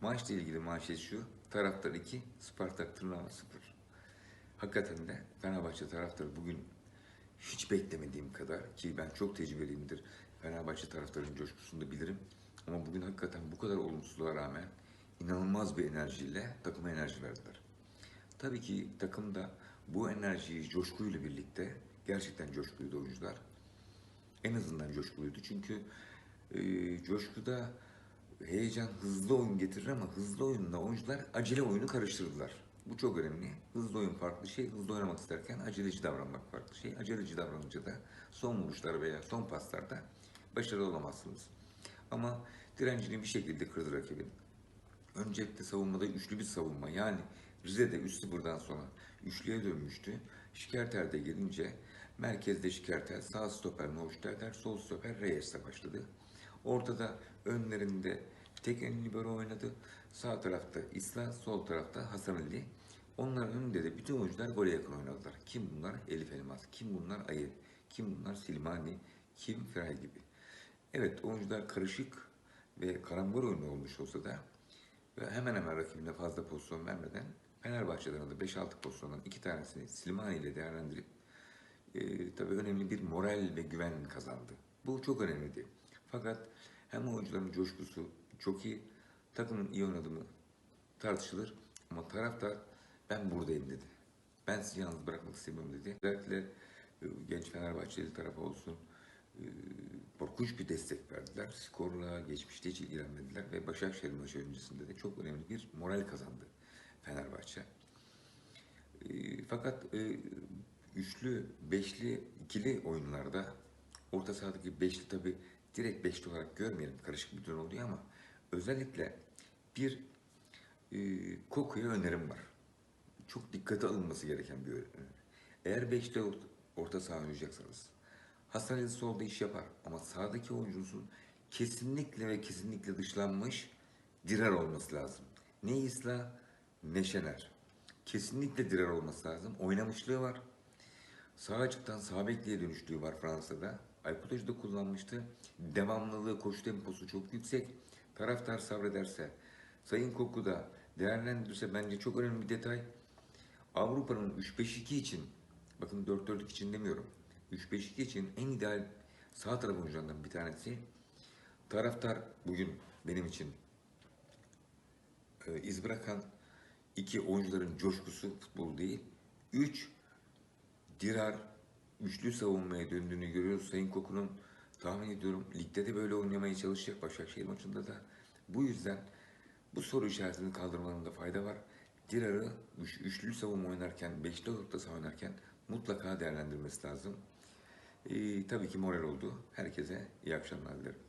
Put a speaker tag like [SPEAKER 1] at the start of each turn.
[SPEAKER 1] Maçla ilgili manşet şu. Taraftar 2, Spartak tırnağı 0. Hakikaten de Fenerbahçe taraftarı bugün hiç beklemediğim kadar ki ben çok tecrübeliyimdir. Fenerbahçe taraftarının coşkusunu da bilirim. Ama bugün hakikaten bu kadar olumsuzluğa rağmen inanılmaz bir enerjiyle takıma enerji verdiler. Tabii ki takım da bu enerjiyi coşkuyla birlikte gerçekten coşkuluydu oyuncular. En azından coşkuluydu çünkü e, coşkuda heyecan hızlı oyun getirir ama hızlı oyunla oyuncular acele oyunu karıştırdılar. Bu çok önemli. Hızlı oyun farklı şey, hızlı oynamak isterken aceleci davranmak farklı şey. Aceleci davranınca da son vuruşlar veya son paslarda başarılı olamazsınız. Ama direncini bir şekilde kırdı rakibin. Öncelikle savunmada üçlü bir savunma. Yani Rize'de 3-0'dan sonra üçlüye dönmüştü. Şikertel'de gelince merkezde Şikertel, sağ stoper Noşterler, sol stoper Reyes'le başladı. Ortada önlerinde tek en libero oynadı. Sağ tarafta İsla, sol tarafta Hasan Ali. Onların önünde de bütün oyuncular gole yakın oynadılar. Kim bunlar? Elif Elmas. Kim bunlar? Ayı. Kim bunlar? Silmani. Kim? Feray gibi. Evet oyuncular karışık ve karambol oyunu olmuş olsa da ve hemen hemen rakibine fazla pozisyon vermeden Fenerbahçe'den de 5-6 pozisyondan iki tanesini Slimani ile değerlendirip e, tabii önemli bir moral ve güven kazandı. Bu çok önemliydi. Fakat hem oyuncuların coşkusu çok iyi, takımın iyi oynadığı mı tartışılır ama taraftar ben buradayım dedi. Ben sizi yalnız bırakmak istemiyorum dedi. Özellikle e, genç Fenerbahçeli tarafı olsun e, korkunç bir destek verdiler. Skorla, geçmişte hiç ilgilenmediler ve Başakşehir maçı öncesinde de çok önemli bir moral kazandı Fenerbahçe. E, fakat üçlü, beşli, ikili oyunlarda orta sahadaki beşli tabi direkt beşli olarak görmeyelim. Karışık bir durum oluyor ama özellikle bir e, kokuya önerim var. Çok dikkate alınması gereken bir öneri. Eğer beşli orta, orta saha oynayacaksanız Hasan solda iş yapar ama sağdaki oyuncunuzun kesinlikle ve kesinlikle dışlanmış Dirar olması lazım. Ne İsla ne Şener. Kesinlikle Dirar olması lazım. Oynamışlığı var. Sağ açıktan sağ bekliğe dönüştüğü var Fransa'da. Hoca da kullanmıştı. Devamlılığı, koşu temposu çok yüksek. Taraftar sabrederse, Sayın Koku da değerlendirirse bence çok önemli bir detay. Avrupa'nın 3-5-2 için, bakın 4-4-2 için demiyorum. 3-5-2 için en ideal sağ taraf oyuncularından bir tanesi. Taraftar bugün benim için e, iz bırakan iki oyuncuların coşkusu futbol değil. Üç, Dirar üçlü savunmaya döndüğünü görüyoruz. Sayın Koku'nun tahmin ediyorum ligde de böyle oynamaya çalışacak Başakşehir maçında da. Bu yüzden bu soru işaretini kaldırmanın fayda var. Dirar'ı üç, üçlü savunma oynarken, beşli orta saha oynarken mutlaka değerlendirmesi lazım. Ee, tabii ki moral oldu. Herkese iyi akşamlar dilerim.